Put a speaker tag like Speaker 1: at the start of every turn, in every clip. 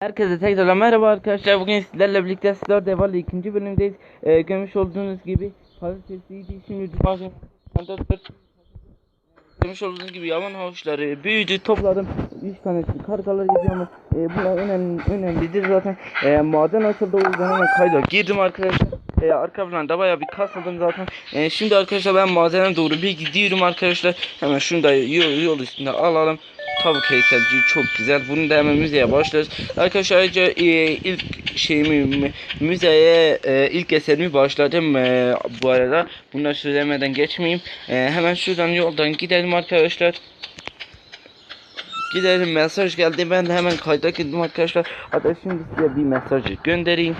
Speaker 1: Herkese tekrar merhaba arkadaşlar. Bugün sizlerle birlikte Sizler Devalı ikinci bölümdeyiz. Ee, görmüş olduğunuz gibi pazartesiydi. Şimdi cuma Görmüş olduğunuz gibi yaban havuçları büyüdü topladım. 3 tanesi kargalar geziyor ama e, bunlar önemli, önemlidir zaten. E, maden açıldı o yüzden hemen kayda girdim arkadaşlar. E, arka planda bayağı bir kasıldım zaten. E, şimdi arkadaşlar ben madene doğru bir gidiyorum arkadaşlar. Hemen şunu da yol, yol üstünde alalım. Tavuk heykelci çok güzel. Bunu da hemen müzeye başlarız. Arkadaşlar ayrıca e, ilk şeyimi mü- müzeye e, ilk eserimi başladım e, bu arada. Bunları söylemeden geçmeyeyim. E, hemen şuradan yoldan gidelim arkadaşlar. Gidelim mesaj geldi. Ben de hemen kayda girdim arkadaşlar. Hatta şimdi size bir mesajı göndereyim.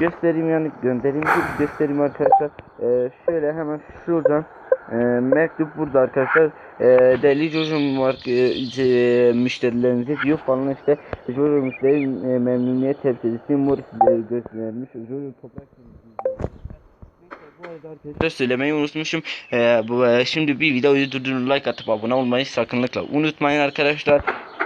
Speaker 1: Göstereyim yani göndereyim değil, göstereyim arkadaşlar. E, şöyle hemen şuradan e, mektup burada arkadaşlar. E, deli çocuğum var e, müşterilerinize diyor falan işte. Çocuğum müşteri e, memnuniyet temsilcisi mor sizleri göstermiş. Çocuğum toprak bu arada arkadaşlar söylemeyi unutmuşum. Ee, bu e, şimdi bir videoyu durdurup like atıp abone olmayı sakınlıkla unutmayın arkadaşlar.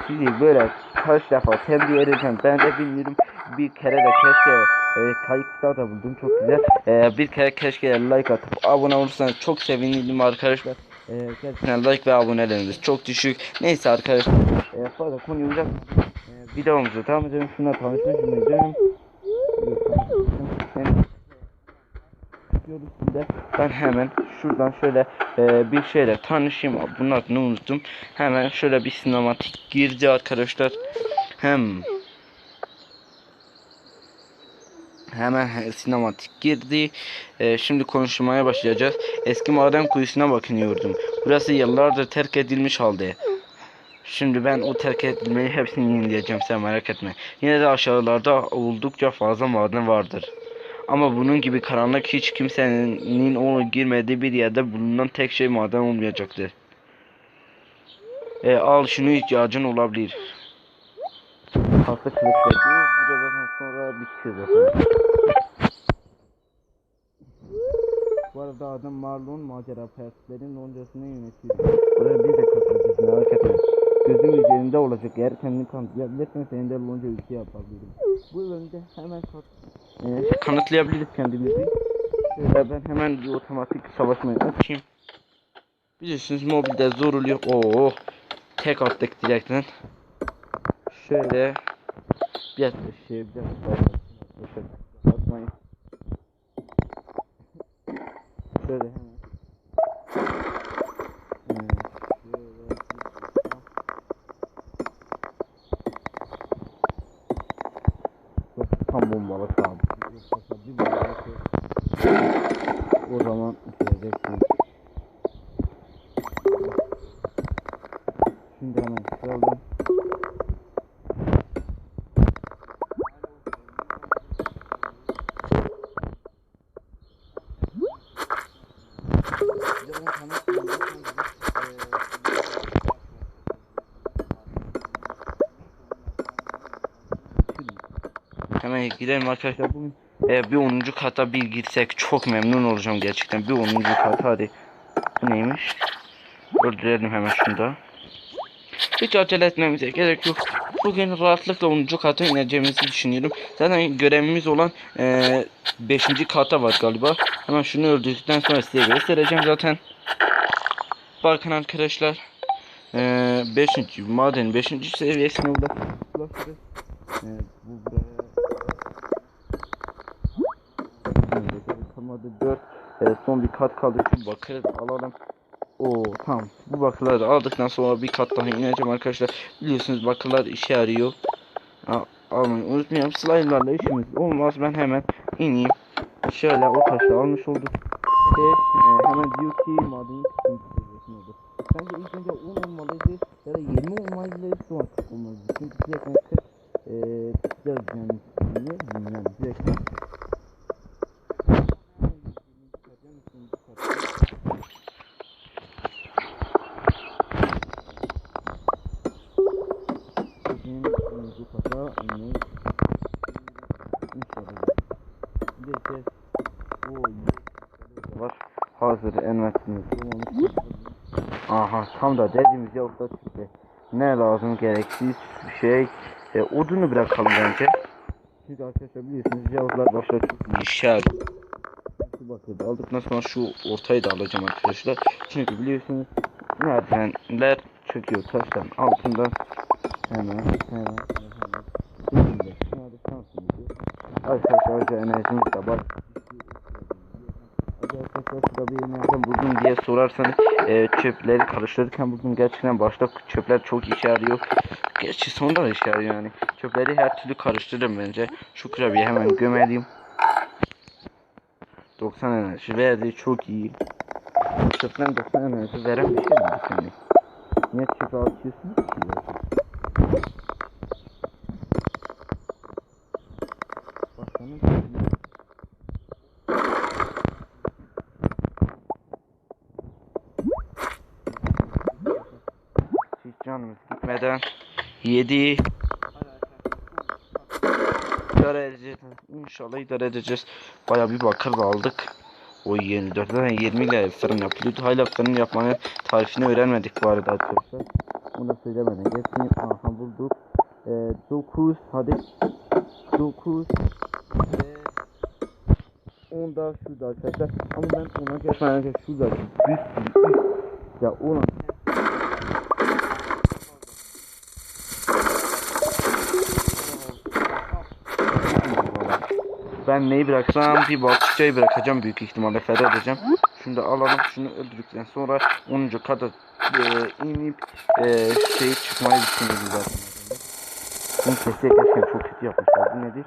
Speaker 1: Sizi böyle kaç defa tembih edeceğim. Ben de bilmiyorum. Bir kere de keşke e, kayıkta da buldum çok güzel. E, bir kere keşke like atıp abone olursanız çok sevinirim arkadaşlar. E, like ve aboneleriniz çok düşük. Neyse arkadaşlar. E, fazla konuyu uzak. E, videomuza devam edelim. Şuna tanışmak için şimdi. Ben hemen şuradan şöyle e, bir şeyle tanışayım. Bunun adını unuttum. Hemen şöyle bir sinematik girdi arkadaşlar. Hem Hemen he- sinematik girdi. E, şimdi konuşmaya başlayacağız. Eski maden kuyusuna bakınıyordum. Burası yıllardır terk edilmiş halde. Şimdi ben o terk edilmeyi hepsini yenileyeceğim sen merak etme. Yine de aşağılarda oldukça fazla maden vardır. Ama bunun gibi karanlık hiç kimsenin o girmediği bir yerde bulunan tek şey maden olmayacaktır. E, al şunu ihtiyacın olabilir. Hafta kılıç veriyor. Buradan sonra bitiyor zaten. Bu arada adam Marlon macera perstlerin loncasını yönetiyor. Buraya bir de katılacağız merak etme. Gözüm üzerinde olacak eğer kendini kanıtlayabilirsen senin de lonca ülke yapabilirim. Bu bölümde hemen kat ee, kanıtlayabiliriz kendimizi. Şöyle ben hemen bir otomatik savaşmayı açayım. Biliyorsunuz mobilde zor oluyor. Oo, tek attık direkten. Şöyle bir şey bir atmayın. Şöyle hemen. Ee, şöyle bir dakika. Bak, Tam bombalık abi. Yoksa bir bombalık o zaman bitireceksin. Şimdi hemen şuradan. Bir de onu tanıtmayayım. Hemen gidelim arkadaşlar bugün e, bir 10. kata bir gitsek çok memnun olacağım gerçekten bir 10. kata hadi bu neymiş öldürelim hemen şunu da hiç acele etmemize gerek yok bugün rahatlıkla 10. kata ineceğimizi düşünüyorum zaten görevimiz olan 5. kata var galiba hemen şunu öldürdükten sonra size göstereceğim zaten bakın arkadaşlar 5. maden 5. seviyesine ulaşırız e, bu Kalmadı 4 e, son bir kat kaldı. Şimdi bakarız alalım. O tamam. Bu bakırları aldıktan sonra bir kat daha ineceğim arkadaşlar. Biliyorsunuz bakırlar işe yarıyor. Al, almayı unutmayalım. Slime'larla işimiz olmaz. Ben hemen ineyim. Şöyle o taşı almış olduk. Ve, e, hemen diyor ki madeni oldu. Bence ilk önce 10 olmalıydı ya da 20 olmalıydı? Şu 40 olmalıydı. Çünkü 40 eee güzel yani ne yani direkt Bugün bu kata inmeyi inşallah. Bir de o var. Hazır olmamış. Aha tam da dediğimiz yolda çıktı. Ne lazım gereksiz bir şey E, odunu bırakalım bence. Çünkü arkadaşlar biliyorsunuz işe yarıyor. Şu bakırdı aldıktan sonra şu ortayı da alacağım arkadaşlar. Çünkü biliyorsunuz merdivenler çöküyor taşların altından. Hemen hemen hemen. Arkadaşlar enerjimiz de var. Bir nereden buldun diye sorarsanız e, çöpleri karıştırırken buldum gerçekten başta çöpler çok işe yarıyor. Gerçi sonunda da işe yarıyor yani. Çöpleri her türlü karıştırırım bence. Şu kurabiye hemen gömeliyim. 90 enerji verdi çok iyi. Çöpten 90 enerji veren bir şey mi? Niye çöpe atıyorsunuz zaten? Baksanız hiç canımız gitmeden 7 idare edeceğiz. İnşallah idare edeceğiz. Baya bir bakır da aldık. O 24'den 20 ile fırın yapılıyordu. Hala fırın yapmanın tarifini öğrenmedik bu arada arkadaşlar. Bunu da söylemeden geçmeyeyim. Aha bulduk. Ee, 9 hadi 9 ve 10 da şurada arkadaşlar. Ama ben ona geçmeden önce şurada bir sürü ya ona Ben neyi bıraksam bir balçıkçayı bırakacağım büyük ihtimalle feda edeceğim. Şunu da alalım şunu öldürdükten sonra 10. kata e, inip e, şey çıkmayı düşünüyorum zaten. Bunu keseye gerçekten çok kötü yapmışlar. Bu nedir?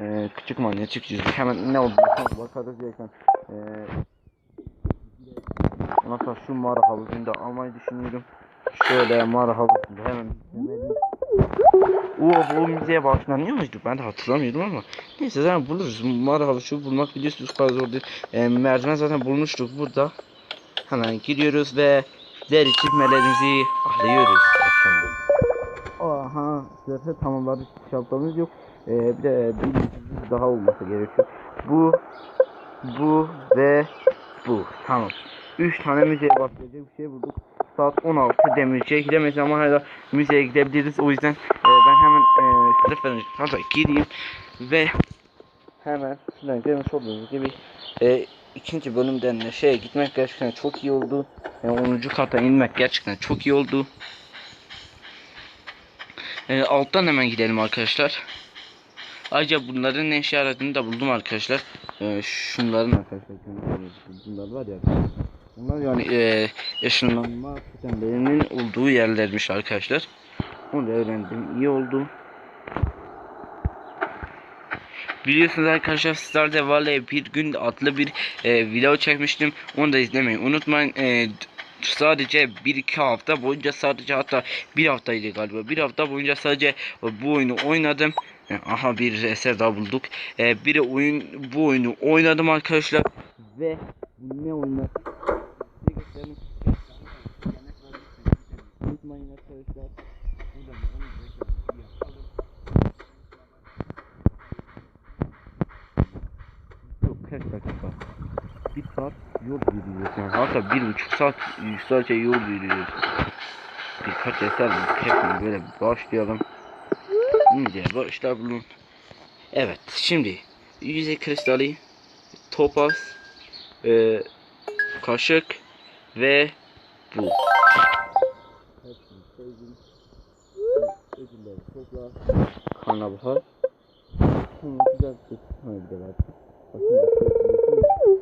Speaker 1: E, küçük manyetik yüzük. Hemen ne oldu bakarız direkten. E, ondan sonra şu mağara havuzunu da almayı düşünüyorum. Şöyle da hemen bu müzeye bağışlanıyor muydu? Ben de hatırlamıyorum ama. Neyse zaten buluruz. Mağara havuzu bulmak biliyorsunuz kadar zor değil. E, merdiven zaten bulmuştuk burada. Hemen gidiyoruz ve deri çizmelerimizi alıyoruz efendim. Aha zaten tamamladık. Şapkamız yok. E, bir de bir daha olması gerekiyor. Bu, bu ve bu. Tamam. 3 tane müzeye başlayacak bir şey bulduk. Saat 16 demirciye gidemeyiz ama hala müzeye gidebiliriz. O yüzden e, ben hemen e, falan hatta gireyim ve hemen şuradan görmüş olduğunuz gibi e, ikinci bölümden de şeye gitmek gerçekten çok iyi oldu. E, 10. kata inmek gerçekten çok iyi oldu. E, alttan hemen gidelim arkadaşlar. Ayrıca bunların ne işe yaradığını da buldum arkadaşlar. E, şunların arkadaşlar bunlar var ya. Bunlar yani e, ışınlanma sistemlerinin olduğu yerlermiş arkadaşlar. Onu öğrendim. iyi oldu. Biliyorsunuz arkadaşlar sizlerle Valley bir gün adlı bir e, video çekmiştim. Onu da izlemeyi unutmayın. E, sadece bir iki hafta boyunca sadece hatta bir haftaydı galiba. Bir hafta boyunca sadece bu oyunu oynadım. E, Aha bir eser daha bulduk. E, bir oyun bu oyunu oynadım arkadaşlar. Ve ne oyunu? Unutmayın arkadaşlar. Buradan da onu bir yapalım. Yok kaç dakika? Bir saat yol yürüyoruz yani hatta bir buçuk saat sadece yol yürüyoruz. Birkaç eser hepsini böyle başlayalım. Başlar bulun. Evet şimdi yüzey kristali, topaz, e, kaşık ve bu. Topla. Karnabahar. Şimdi güzel bir bir de var. Bakın bakın.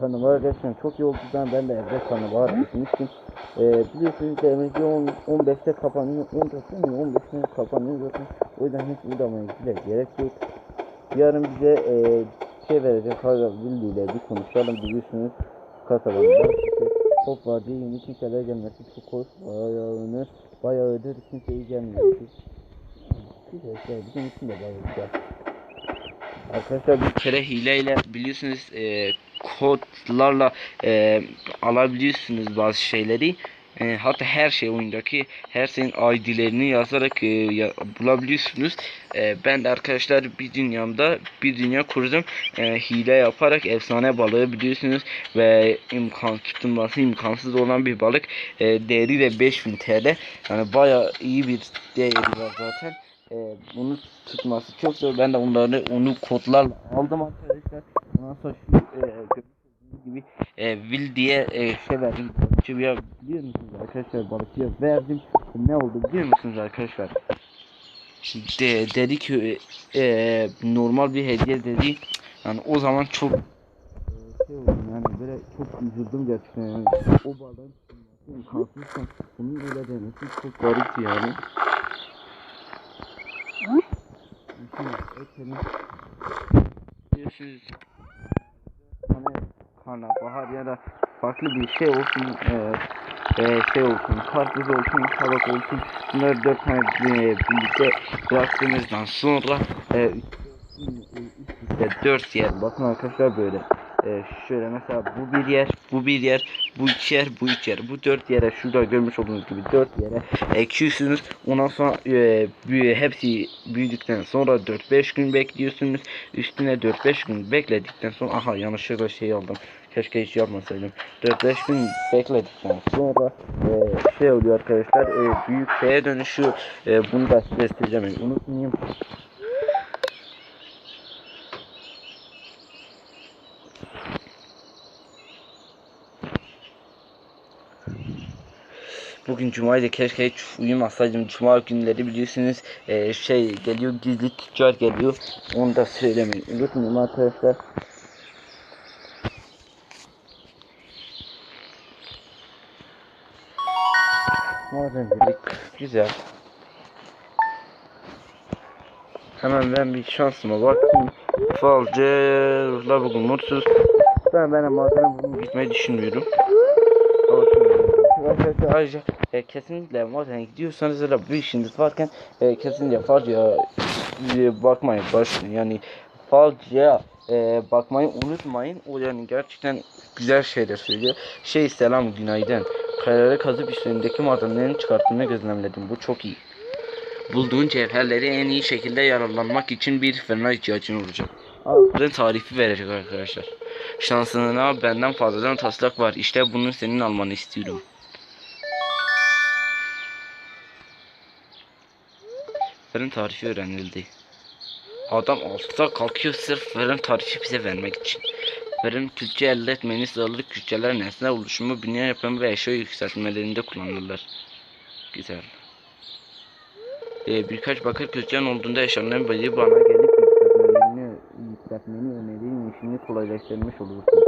Speaker 1: Karnabahar gerçekten çok iyi oldu. Ben de evde karnabahar düşünmüştüm. Ee, biliyorsunuz demirci 10, 15'te kapanıyor. 14'te mi 15'te kapanıyor zaten. O yüzden hiç uğramaya bile gerek yok. Yarın bize e, şey verecek Karga Villi ile bir konuşalım biliyorsunuz. Kasabanın işte top var diye yeni kimseler gelmesi çok hoş. Bayağını bayağıdır kimseyi gelmiyor. Güzel, bizim için de bayağı güzel. Arkadaşlar bir kere hileyle biliyorsunuz e, kodlarla e, alabiliyorsunuz bazı şeyleri. E, hatta her şey oyundaki her şeyin ID'lerini yazarak e, ya- bulabiliyorsunuz. E, ben de arkadaşlar bir dünyamda bir dünya kurdum. E, hile yaparak efsane balığı biliyorsunuz ve imkan tutulması imkansız olan bir balık. E, değeri de 5000 TL. Yani bayağı iyi bir değeri var zaten. E, bunu tutması çok zor. Ben de onları onu kodlarla aldım arkadaşlar. Ondan sonra şu e, gibi e, Will diye e, şey verdim. Balıkçıya biliyor musunuz arkadaşlar? Balıkçıya verdim. Ne oldu biliyor musunuz arkadaşlar? De, dedi ki e, normal bir hediye dedi. Yani o zaman çok e, şey oldum yani böyle çok üzüldüm gerçekten yani. O tutulması imkansızken bunun öyle demesi çok garipti yani. Biliyorsunuz hani karnabahar ya da farklı bir şey olsun e, e, şey olsun karpuz olsun kabak olsun bunları dört tane birlikte bıraktığımızdan sonra e, üste dört yer. Bakın arkadaşlar böyle. E, şöyle mesela bu bir yer bu bir yer bu iki yer bu üç yer. Bu dört yere şurada görmüş olduğunuz gibi dört yere ekiyorsunuz. Ondan sonra e, büyü, hepsi büyüdükten sonra 4-5 gün bekliyorsunuz. Üstüne 4-5 gün bekledikten sonra aha yanlışlıkla şey aldım keşke hiç yapmasaydım 4-5 gün bekledikten sonra e, şey oluyor arkadaşlar e, büyük şeye dönüşüyor e, bunu da size söyleyeceğim unutmayayım Bugün cumaydı keşke hiç uyumasaydım. Cuma günleri biliyorsunuz e, şey geliyor gizli tüccar geliyor. Onu da söylemeyin. Unutmayın arkadaşlar. Madencilik güzel. Hemen ben bir şansıma bakayım. Falcılar bugün mutsuz. Ben ben madene bugün gitmeyi düşünmüyorum. Ayrıca e, kesinlikle madene gidiyorsanız da bir işiniz varken e, kesinlikle falcıya e, bakmayın başlayın. Yani falcıya e, bakmayı unutmayın. O yani gerçekten güzel şeyler söylüyor. Şey selam günaydın. Kayaları kazıp işlerindeki madenlerin çıkarttığını gözlemledim. Bu çok iyi. Bulduğun cevherleri en iyi şekilde yararlanmak için bir fırına ihtiyacın olacak. Bunun tarifi verecek arkadaşlar. Şansına benden fazladan taslak var. İşte bunu senin almanı istiyorum. Fırın tarifi öğrenildi. Adam altta kalkıyor sırf fırın tarifi bize vermek için. Fırın külçe elde etmeni sağlar külçeler nesne oluşumu, bina yapımı ve eşya yükseltmelerinde kullanılırlar. Güzel. Ee, birkaç bakır külçen olduğunda eşyaların biri bana gelip yükseltmelerini, yükseltmeni öneririm işini kolaylaştırmış olursun.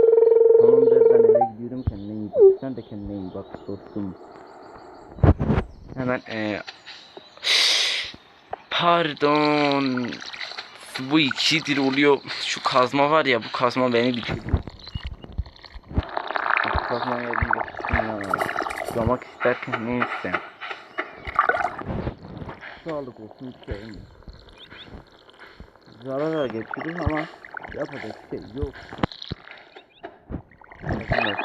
Speaker 1: Tamamdır ben eve gidiyorum kendine iyi bak. Sen de kendine iyi bak dostum. Hemen ee, Pardon. Bu ikidir oluyor. Şu kazma var ya bu kazma beni bitirdi. Bu kazma ya. Yamak isterken neyse. Sağlık olsun isterim. Zarara geçirir ama yapacak şey yok. Evet,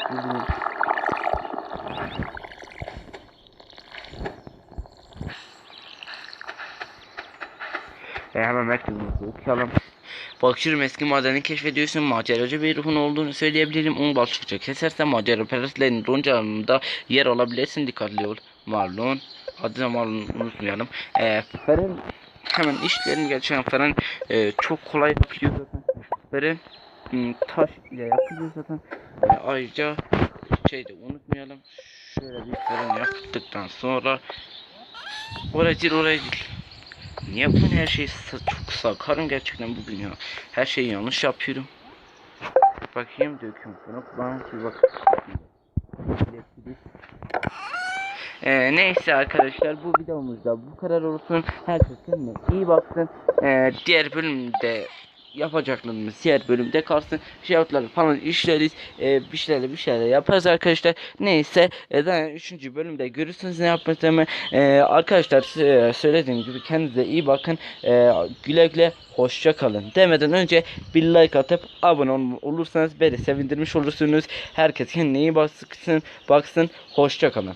Speaker 1: hemen mektubumuzu okuyalım. Bakıyorum eski madeni keşfediyorsun. Maceracı bir ruhun olduğunu söyleyebilirim. Onu balçıkça kesersen macera perestlerin roncamda yer alabilirsin. Dikkatli ol. Marlon. Adını Marlon unutmayalım. E, Feren hemen işlerini geçen Feren e, çok kolay yapıyor zaten. Feren m, taş ile yapılıyor zaten. E, ayrıca şey de unutmayalım. Şöyle bir fren yaptıktan sonra oraya gir oraya gir. Niye bugün her şey sa- çok sakarım gerçekten bugün ya. Her şeyi yanlış yapıyorum. Bakayım döküm bunu kulağım bir bak. Ee, neyse arkadaşlar bu videomuzda bu kadar olsun. Herkes kendine iyi baksın. Ee, diğer bölümde yapacaklarımız diğer bölümde kalsın. Şartları falan işleriz. Ee, bir şeyler bir şeyler yaparız arkadaşlar. Neyse e, zaten 3. bölümde görürsünüz ne yapmadığımı. Ee, arkadaşlar size söylediğim gibi kendinize iyi bakın. Ee, güle güle hoşça kalın. Demeden önce bir like atıp abone ol- olursanız beni sevindirmiş olursunuz. Herkes kendine iyi baksın. Baksın. Hoşça kalın.